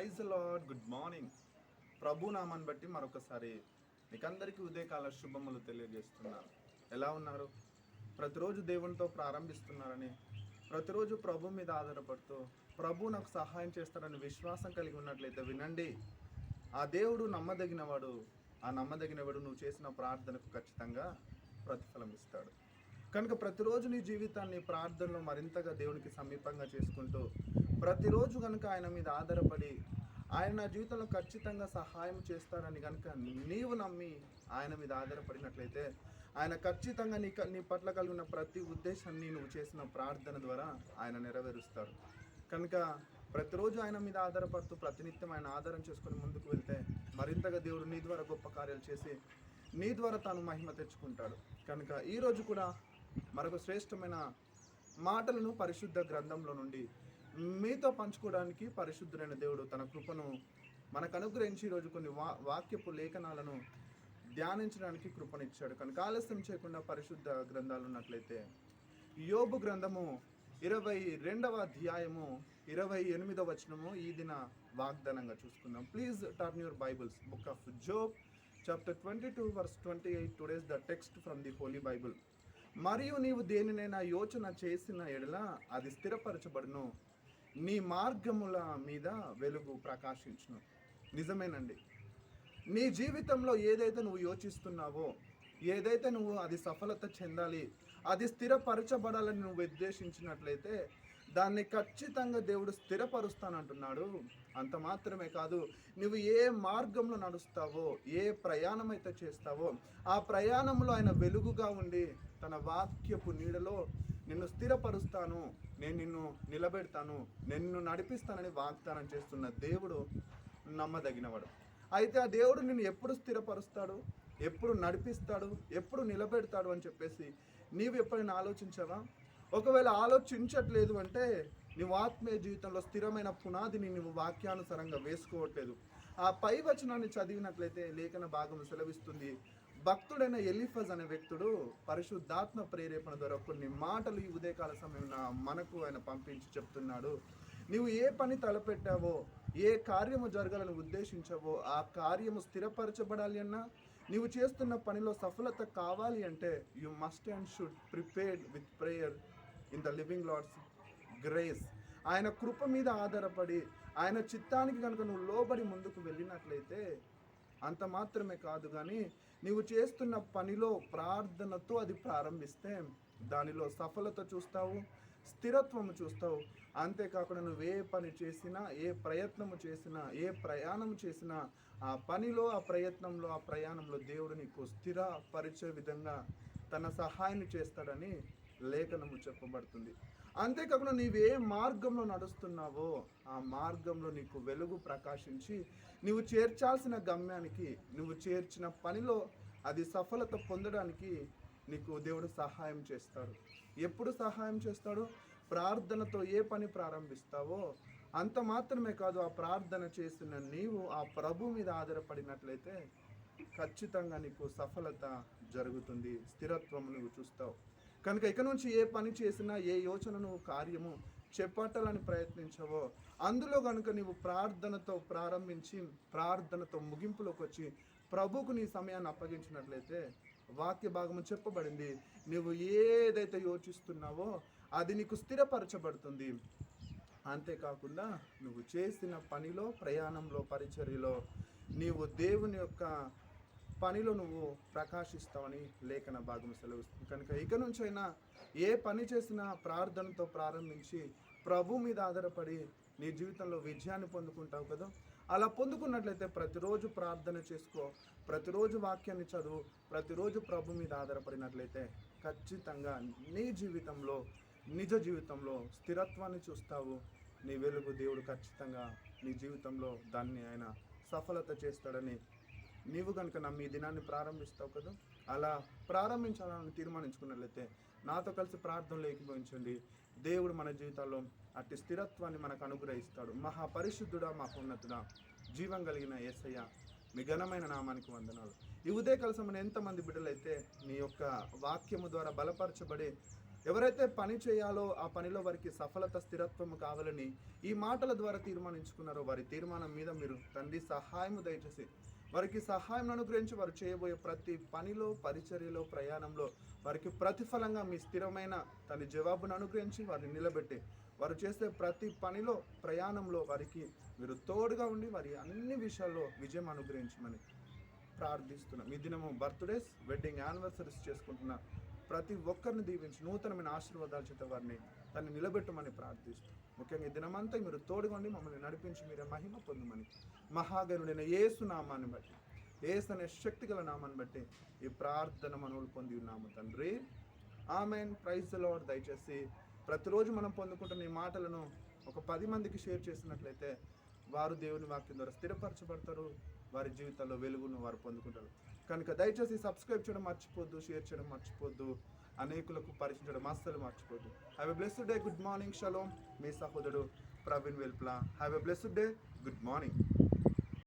Praise lord good morning. ప్రభు నామాన్ని బట్టి మరొకసారి మీకందరికీ ఉదయకాల శుభములు తెలియజేస్తున్నాను. ఎలా ఉన్నారు? ప్రతిరోజు దేవునితో ప్రారంభిస్తున్నారని ప్రతిరోజు ప్రభు మీద ఆధారపడుతూ ప్రభు నాకు సహాయం చేస్తారని విశ్వాసం కలిగి ఉన్నట్లయితే వినండి. ఆ దేవుడు నమ్మదగినవాడు ఆ నమ్మదగినవాడు నువ్వు చేసిన ప్రార్థనకు ఖచ్చితంగా ప్రతిఫలం ఇస్తాడు. కనుక ప్రతిరోజు నీ జీవితాన్ని ప్రార్థనలో మరింతగా దేవునికి సమీపంగా చేసుకుంటూ ప్రతిరోజు కనుక ఆయన మీద ఆధారపడి ఆయన నా జీవితంలో ఖచ్చితంగా సహాయం చేస్తారని కనుక నీవు నమ్మి ఆయన మీద ఆధారపడినట్లయితే ఆయన ఖచ్చితంగా నీ నీ పట్ల కలిగిన ప్రతి ఉద్దేశాన్ని నువ్వు చేసిన ప్రార్థన ద్వారా ఆయన నెరవేరుస్తారు కనుక ప్రతిరోజు ఆయన మీద ఆధారపడుతూ ప్రతినిత్యం ఆయన ఆధారం చేసుకొని ముందుకు వెళ్తే మరింతగా దేవుడు నీ ద్వారా గొప్ప కార్యాలు చేసి నీ ద్వారా తాను మహిమ తెచ్చుకుంటాడు. కనుక ఈరోజు కూడా మరొక శ్రేష్టమైన మాటలను పరిశుద్ధ గ్రంథంలో నుండి మీతో పంచుకోవడానికి పరిశుద్ధులైన దేవుడు తన కృపను మనకు అనుగ్రహించి ఈరోజు కొన్ని వా వాక్యపు లేఖనాలను ధ్యానించడానికి కృపనిచ్చాడు. కనుక ఆలస్యం చేయకుండా పరిశుద్ధ గ్రంథాలు ఉన్నట్లయితే యోబు గ్రంథము ఇరవై రెండవ అధ్యాయము ఇరవై ఎనిమిదవ వచనము ఈ దిన వాగ్దానంగా చూసుకుందాం. Please turn your bibles book of Job chapter twenty two verse twenty eight today's the text from the Holy Bible. మరియు నీవు దేనినైనా యోచన చేసిన ఎడల అది స్థిరపరచబడును. నీ మార్గముల మీద వెలుగు ప్రకాశించును. నిజమేనండి. నీ జీవితంలో ఏదైతే నువ్వు యోచిస్తున్నావో ఏదైతే నువ్వు అది సఫలత చెందాలి అది స్థిరపరచబడాలని నువ్వు ఉద్దేశించినట్లయితే దాన్ని ఖచ్చితంగా దేవుడు స్థిరపరుస్తానంటున్నాడు. అంత మాత్రమే కాదు నువ్వు ఏ మార్గంలో నడుస్తావో ఏ ప్రయాణం అయితే చేస్తావో ఆ ప్రయాణంలో ఆయన వెలుగుగా ఉండి తన వాక్యపు నీడలో నిన్ను స్థిరపరుస్తాను నేను నిన్ను నిలబెడతాను నేను నిన్ను నడిపిస్తానని వాగ్దానం చేస్తున్న దేవుడు నమ్మదగినవాడు. అయితే ఆ దేవుడు నిన్ను ఎప్పుడు స్థిరపరుస్తాడు? ఎప్పుడు నడిపిస్తాడు? ఎప్పుడు నిలబెడతాడు అని చెప్పేసి నీవు ఎప్పుడైనా ఆలోచించావా? ఒకవేళ ఆలోచించట్లేదు అంటే నీవు ఆత్మీయ జీవితంలో స్థిరమైన పునాదిని నువ్వు వాక్యానుసారంగా వేసుకోవట్లేదు. ఆ పై వచనాన్ని చదివినట్లయితే లేఖన భాగం సెలవిస్తుంది. భక్తుడైన ఎలిఫజ్ అనే వ్యక్తుడు పరిశుద్ధాత్మ ప్రేరేపణ ద్వారా కొన్ని మాటలు ఈ ఉదయకాల సమయంలో మనకు ఆయన పంపించి చెప్తున్నాడు. నీవు ఏ పని తలపెట్టావో ఏ కార్యము జరగాలని ఉద్దేశించావో ఆ కార్యము స్థిరపరచబడాలి అన్నా? నీవు చేస్తున్న పనిలో సఫలత కావాలి అంటే you must and should prepared with prayer in the living lord's grace ఆయన కృప మీద ఆధారపడి ఆయన చిత్తానికి కనుక నువ్వు లోబడి ముందుకు వెళ్ళినట్లయితే అంత మాత్రమే కాదు కానీ నీవు చేస్తున్న పనిలో ప్రార్థనతో అది ప్రారంభిస్తే దానిలో సఫలత చూస్తావు స్థిరత్వము చూస్తావు. అంతేకాకుండా నువ్వు ఏ పని చేసినా ఏ ప్రయత్నము చేసినా ఏ ప్రయాణం చేసినా ఆ పనిలో ఆ ప్రయత్నంలో ఆ ప్రయాణంలో దేవుడు నీకు స్థిరపరిచే విధంగా తన సహాయాన్ని చేస్తాడని లేఖనము చెప్పబడుతుంది. అంతేకాకుండా నీవు ఏ మార్గంలో నడుస్తున్నావో ఆ మార్గంలో నీకు వెలుగు ప్రకాశించి నువ్వు చేర్చాల్సిన గమ్యానికి నువ్వు చేర్చిన పనిలో అది సఫలత పొందడానికి నీకు దేవుడు సహాయం చేస్తాడు. ఎప్పుడు సహాయం చేస్తాడు? ప్రార్థనతో ఏ పని ప్రారంభిస్తావో అంత మాత్రమే కాదు ఆ ప్రార్థన చేసిన నీవు ఆ ప్రభు మీద ఆధారపడినట్లయితే ఖచ్చితంగా నీకు సఫలత జరుగుతుంది. స్థిరత్వం నువ్వు చూస్తావు. కనుక ఇక నుంచి ఏ పని చేసినా ఏ యోచనను కార్యము చేపట్టాలని ప్రయత్నించవో. అందులో కనుక నీవు ప్రార్థనతో ప్రారంభించి ప్రార్థనతో ముగింపులోకి వచ్చి ప్రభుకు నీ సమయాన్ని అప్పగించినట్లయితే వాక్య భాగము చెప్పబడింది. నువ్వు ఏదైతే యోచిస్తున్నావో అది నీకు స్థిరపరచబడుతుంది. అంతేకాకుండా నువ్వు చేసిన పనిలో ప్రయాణంలో పరిచర్యలో నీవు దేవుని యొక్క పనిలో నువ్వు ప్రకాశిస్తావని లేఖన భాగం సెలవుస్తుంది. కనుక ఇక నుంచైనా ఏ పని చేసినా ప్రార్థనతో ప్రారంభించి ప్రభు మీద ఆధారపడి నీ జీవితంలో విజయాన్ని పొందుకుంటావు కదా? అలా పొందుకున్నట్లయితే ప్రతిరోజు ప్రార్థన చేసుకో ప్రతిరోజు వాక్యాన్ని చదువు ప్రతిరోజు ప్రభు మీద ఆధారపడినట్లయితే ఖచ్చితంగా నీ జీవితంలో నిజ జీవితంలో స్థిరత్వాన్ని చూస్తావు. నీ వెలుగు దేవుడు ఖచ్చితంగా నీ జీవితంలో దాన్ని ఆయన సఫలత చేస్తాడని నీవు కనుక నమ్మి ఈ దినాన్ని ప్రారంభిస్తావు కదా అలా ప్రారంభించాలని తీర్మానించుకున్నట్లయితే నాతో కలిసి ప్రార్థనలు ఏకీభవించండి. దేవుడు మన జీవితాల్లో అట్టి స్థిరత్వాన్ని మనకు అనుగ్రహిస్తాడు. మహాపరిశుద్ధుడా మహోన్నతుడా జీవం కలిగిన ఏసయ్య మీ ఘనమైన నామానికి వందనాలు. ఈ ఉదయకాల సమయంలో ఎంతమంది బిడ్డలైతే నీ యొక్క వాక్యము ద్వారా బలపరచబడి ఎవరైతే పని చేయాలో ఆ పనిలో వారికి సఫలత స్థిరత్వం కావాలని ఈ మాటల ద్వారా తీర్మానించుకున్నారో వారి తీర్మానం మీద మీరు తండ్రి సహాయము దయచేసి వారికి సహాయం అనుగ్రహించి వారు చేయబోయే ప్రతి పనిలో పరిచర్యలో ప్రయాణంలో వారికి ప్రతిఫలంగా మీ స్థిరమైన తన జవాబును అనుగ్రహించి వారిని నిలబెట్టి వారు చేసే ప్రతి పనిలో ప్రయాణంలో వారికి మీరు తోడుగా ఉండి వారి అన్ని విషయాల్లో విజయం అనుగ్రహించమని ప్రార్థిస్తున్నాం. ఈ దినము బర్త్డేస్ వెడ్డింగ్ యానివర్సరీస్ చేసుకుంటున్న ప్రతి ఒక్కరిని దీవించి నూతనమైన ఆశీర్వాదాల చేత వారిని తను నిలబెట్టమని ప్రార్థిస్తూ. ముఖ్యంగా ఈ దినమంతా మీరు తోడుగొండి మమ్మల్ని నడిపించి మీరే మహిమ పొందమని. మహాగనుడైన యేసు నామాన్ని బట్టి ఏసు అనే శక్తి గల నామాన్ని బట్టి ఈ ప్రార్థన మనవులు పొంది ఉన్నాము తండ్రి. ఆమెన్. Praise lord. దయచేసి ప్రతిరోజు మనం పొందుకుంటున్న ఈ మాటలను ఒక పది మందికి షేర్ చేసినట్లయితే వారు దేవుని వాక్యం ద్వారా స్థిరపరచబడతారు వారి జీవితంలో వెలుగును వారు పొందుకుంటారు. కనుక దయచేసి సబ్స్క్రైబ్ చేయడం మర్చిపోద్దు షేర్ చేయడం మర్చిపోద్దు అనేకులకు పరిచయం అస్సలు మర్చిపోద్దు. Have a blessed day good morning shalom మీ సహోదరుడు Praveen వెల్ప్లా. Have a blessed day good morning